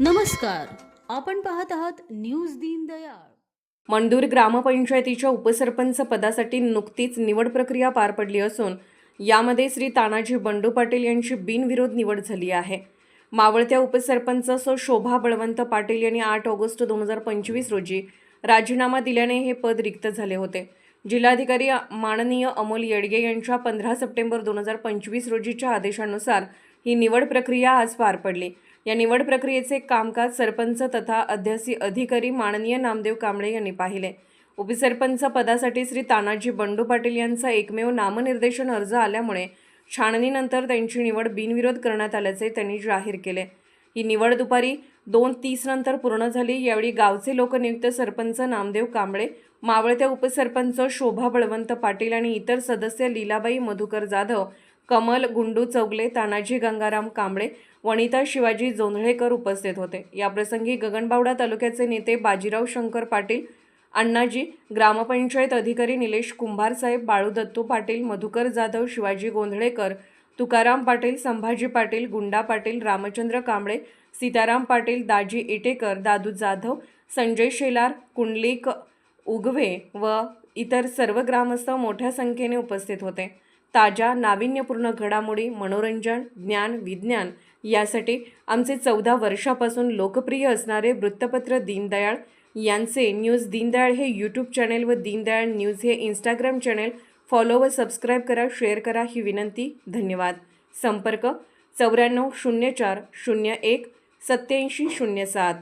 नमस्कार. आपण पाहत आहात न्यूज दीनदयाळ मंडूर ग्रामपंचायतीच्या उपसरपंच पदासाठी नुकतीच निवड प्रक्रिया पार पडली असून यामध्ये श्री तानाजी बंडू पाटील यांची बिनविरोध निवड झाली आहे. मावळत्या उपसरपंच सो शोभा बळवंत पाटील यांनी आठ ऑगस्ट दोन हजार पंचवीस रोजी राजीनामा दिल्याने हे पद रिक्त झाले होते. जिल्हाधिकारी माननीय अमोल येडगे यांच्या पंधरा सप्टेंबर दोन हजार पंचवीस रोजीच्या आदेशानुसार ही निवड प्रक्रिया आज पार पडली. या निवड प्रक्रियेचे कामकाज सरपंच तथा अध्यासी अधिकारी माननीय नामदेव कांबळे यांनी पाहिले. उपसरपंच पदासाठी श्री तानाजी बंडू पाटील यांचा एकमेव नामनिर्देशन अर्ज आल्यामुळे छाननीनंतर त्यांची निवड बिनविरोध करण्यात आल्याचे त्यांनी जाहीर केले. ही निवड दुपारी दोन तीस नंतर पूर्ण झाली. यावेळी गावचे लोकनियुक्त सरपंच नामदेव कांबळे मावळत्या उपसरपंच शोभा बळवंत पाटील आणि इतर सदस्य लीलाबाई मधुकर जाधव कमल गुंडू चौगले तानाजी गंगाराम कांबळे वनिता शिवाजी जोंधळेकर उपस्थित होते. याप्रसंगी गगनबावडा तालुक्याचे नेते बाजीराव शंकर पाटील अण्णाजी ग्रामपंचायत अधिकारी निलेश कुंभारसाहेब बाळू दत्तू पाटील मधुकर जाधव शिवाजी गोंधळेकर तुकाराम पाटील संभाजी पाटील गुंडा पाटील रामचंद्र कांबळे सीताराम पाटील दाजी इटेकर दादू जाधव संजय शेलार कुंडलिक उगवे व इतर सर्व ग्रामस्थ मोठ्या संख्येने उपस्थित होते. ताज्या नाविन्यपूर्ण घडामोडी मनोरंजन ज्ञान विज्ञान यासाठी आमचे चौदा वर्षापासून लोकप्रिय असणारे वृत्तपत्र दीनदयाळ यांचे न्यूज दीनदयाळ हे यूट्यूब चॅनेल व दीनदयाळ न्यूज हे इंस्टाग्राम चॅनेल फॉलो व सबस्क्राईब करा शेअर करा ही विनंती. धन्यवाद. संपर्क चौऱ्याण्णव शून्य चार शून्य एक सत्याऐंशी शून्य सात.